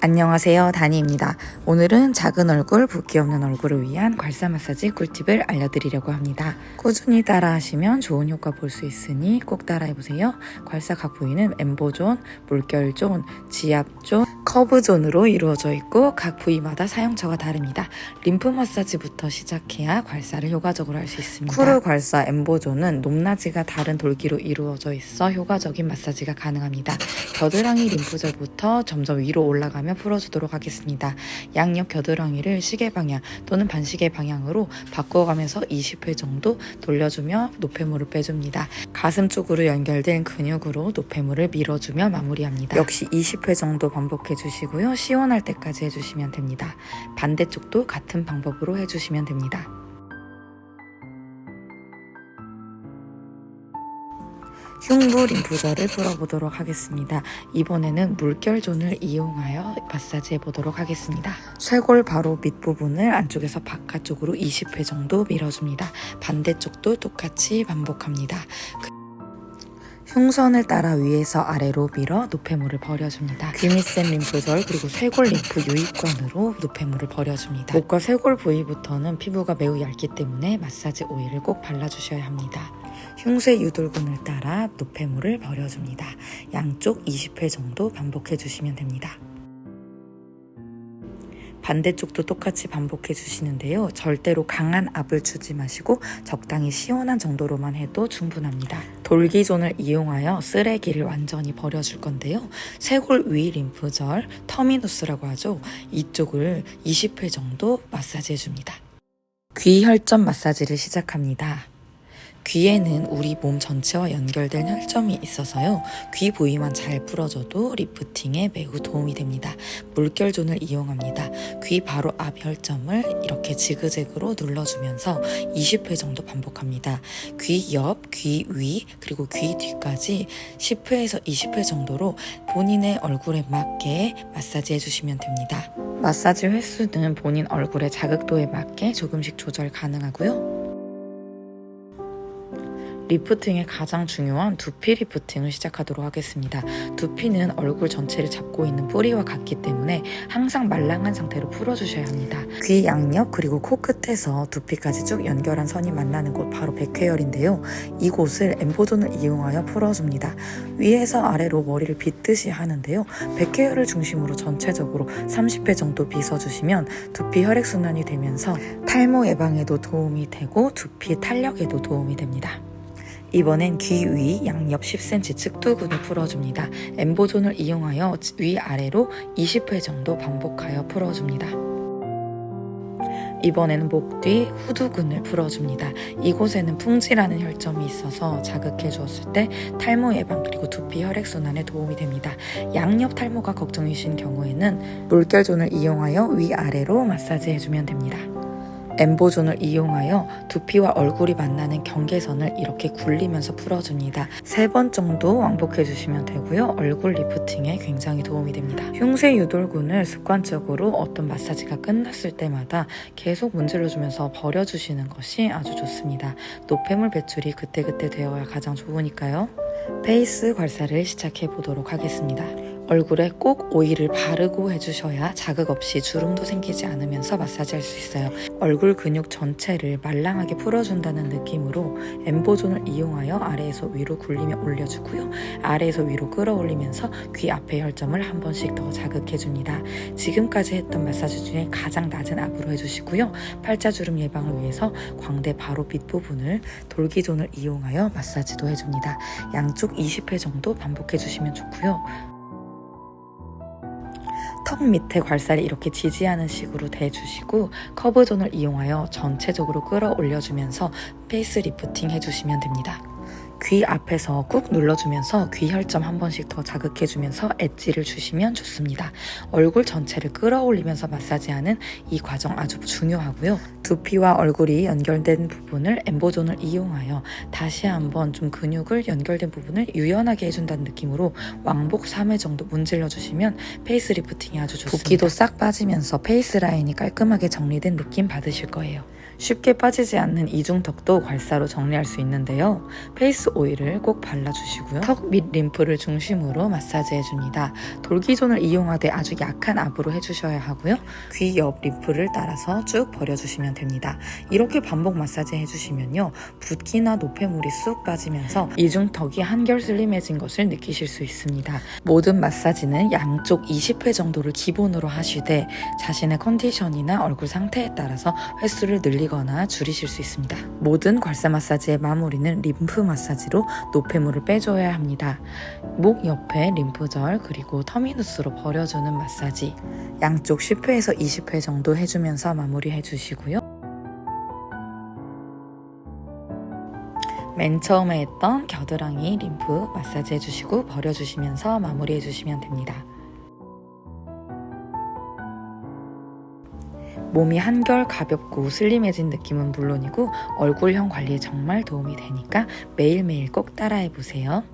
안녕하세요. 다니입니다. 오늘은 작은 얼굴, 붓기 없는 얼굴을 위한 괄사 마사지 꿀팁을 알려드리려고 합니다. 꾸준히 따라 하시면 좋은 효과 볼 수 있으니 꼭 따라해보세요. 괄사 각 부위는 엠보존, 물결존, 지압존, 커브존으로 이루어져 있고 각 부위마다 사용처가 다릅니다. 림프 마사지부터 시작해야 괄사를 효과적으로 할 수 있습니다. 쿠르 괄사 엠보존은 높낮이가 다른 돌기로 이루어져 있어 효과적인 마사지가 가능합니다. 겨드랑이 림프절부터 점점 위로 올라가며 풀어주도록 하겠습니다. 양옆 겨드랑이를 시계 방향 또는 반시계 방향으로 바꿔가면서 20회 정도 돌려주며 노폐물을 빼줍니다. 가슴 쪽으로 연결된 근육으로 노폐물을 밀어주며 마무리합니다. 역시 20회 정도 반복해 주시고요. 시원할 때까지 해주시면 됩니다. 반대쪽도 같은 방법으로 해주시면 됩니다. 흉부 림프절을 풀어보도록 하겠습니다. 이번에는 물결존을 이용하여 마사지 해보도록 하겠습니다. 쇄골 바로 밑부분을 안쪽에서 바깥쪽으로 20회 정도 밀어줍니다. 반대쪽도 똑같이 반복합니다. 그 흉선을 따라 위에서 아래로 밀어 노폐물을 버려줍니다. 귀밑샘 림프절 그리고 쇄골 림프 유입관으로 노폐물을 버려줍니다. 목과 쇄골 부위부터는 피부가 매우 얇기 때문에 마사지 오일을 꼭 발라주셔야 합니다. 흉쇄 유돌근을 따라 노폐물을 버려줍니다. 양쪽 20회 정도 반복해 주시면 됩니다. 반대쪽도 똑같이 반복해 주시는데요. 절대로 강한 압을 주지 마시고 적당히 시원한 정도로만 해도 충분합니다. 돌기존을 이용하여 쓰레기를 완전히 버려줄 건데요. 쇄골 위 림프절, 터미누스라고 하죠. 이쪽을 20회 정도 마사지 해 줍니다. 귀 혈전 마사지를 시작합니다. 귀에는 우리 몸 전체와 연결된 혈점이 있어서요. 귀 부위만 잘 풀어줘도 리프팅에 매우 도움이 됩니다. 물결존을 이용합니다. 귀 바로 앞 혈점을 이렇게 지그재그로 눌러주면서 20회 정도 반복합니다. 귀 옆, 귀 위, 그리고 귀 뒤까지 10회에서 20회 정도로 본인의 얼굴에 맞게 마사지 해주시면 됩니다. 마사지 횟수는 본인 얼굴의 자극도에 맞게 조금씩 조절 가능하고요. 리프팅의 가장 중요한 두피 리프팅을 시작하도록 하겠습니다. 두피는 얼굴 전체를 잡고 있는 뿌리와 같기 때문에 항상 말랑한 상태로 풀어주셔야 합니다. 귀 양옆 그리고 코끝에서 두피까지 쭉 연결한 선이 만나는 곳 바로 백회열인데요. 이곳을 엠보존을 이용하여 풀어줍니다. 위에서 아래로 머리를 빗듯이 하는데요. 백회열을 중심으로 전체적으로 30회 정도 빗어주시면 두피 혈액순환이 되면서 탈모 예방에도 도움이 되고 두피 탄력에도 도움이 됩니다. 이번엔 귀 위 양옆 10cm 측두근을 풀어줍니다. 엠보존을 이용하여 위아래로 20회 정도 반복하여 풀어줍니다. 이번에는 목 뒤 후두근을 풀어줍니다. 이곳에는 풍지라는 혈점이 있어서 자극해 주었을 때 탈모 예방 그리고 두피 혈액순환에 도움이 됩니다. 양옆 탈모가 걱정이신 경우에는 물결존을 이용하여 위아래로 마사지 해주면 됩니다. 엠보존을 이용하여 두피와 얼굴이 만나는 경계선을 이렇게 굴리면서 풀어줍니다. 세 번 정도 왕복해 주시면 되고요. 얼굴 리프팅에 굉장히 도움이 됩니다. 흉쇄 유돌근을 습관적으로 어떤 마사지가 끝났을 때마다 계속 문질러주면서 버려주시는 것이 아주 좋습니다. 노폐물 배출이 그때그때 되어야 가장 좋으니까요. 페이스 괄사를 시작해 보도록 하겠습니다. 얼굴에 꼭 오일을 바르고 해주셔야 자극 없이 주름도 생기지 않으면서 마사지 할 수 있어요. 얼굴 근육 전체를 말랑하게 풀어준다는 느낌으로 엠보존을 이용하여 아래에서 위로 굴리며 올려주고요. 아래에서 위로 끌어올리면서 귀 앞에 혈점을 한 번씩 더 자극해줍니다. 지금까지 했던 마사지 중에 가장 낮은 압으로 해주시고요. 팔자주름 예방을 위해서 광대 바로 밑부분을 돌기존을 이용하여 마사지도 해줍니다. 양쪽 20회 정도 반복해주시면 좋고요. 턱 밑에 괄살이 이렇게 지지하는 식으로 대주시고 커브존을 이용하여 전체적으로 끌어올려주면서 페이스 리프팅 해주시면 됩니다. 귀 앞에서 꾹 눌러주면서 귀 혈점 한 번씩 더 자극해주면서 엣지를 주시면 좋습니다. 얼굴 전체를 끌어올리면서 마사지하는 이 과정 아주 중요하고요. 두피와 얼굴이 연결된 부분을 엠보존을 이용하여 다시 한번 좀 근육을 연결된 부분을 유연하게 해준다는 느낌으로 왕복 3회 정도 문질러 주시면 페이스 리프팅이 아주 좋습니다. 붓기도 싹 빠지면서 페이스 라인이 깔끔하게 정리된 느낌 받으실 거예요. 쉽게 빠지지 않는 이중턱도 괄사로 정리할 수 있는데요. 페이스 오일을 꼭 발라주시고요. 턱 밑 림프를 중심으로 마사지해줍니다. 돌기존을 이용하되 아주 약한 압으로 해주셔야 하고요. 귀 옆 림프를 따라서 쭉 버려주시면 됩니다. 이렇게 반복 마사지 해주시면요. 붓기나 노폐물이 쑥 빠지면서 이중턱이 한결 슬림해진 것을 느끼실 수 있습니다. 모든 마사지는 양쪽 20회 정도를 기본으로 하시되 자신의 컨디션이나 얼굴 상태에 따라서 횟수를 늘리 거나 줄이실 수 있습니다. 모든 괄사 마사지의 마무리는 림프 마사지로 노폐물을 빼줘야 합니다. 목 옆에 림프절 그리고 터미누스로 버려주는 마사지 양쪽 10회에서 20회 정도 해주면서 마무리해 주시고요. 맨 처음에 했던 겨드랑이 림프 마사지 해주시고 버려주시면서 마무리해 주시면 됩니다. 몸이 한결 가볍고 슬림해진 느낌은 물론이고 얼굴형 관리에 정말 도움이 되니까 매일매일 꼭 따라해 보세요.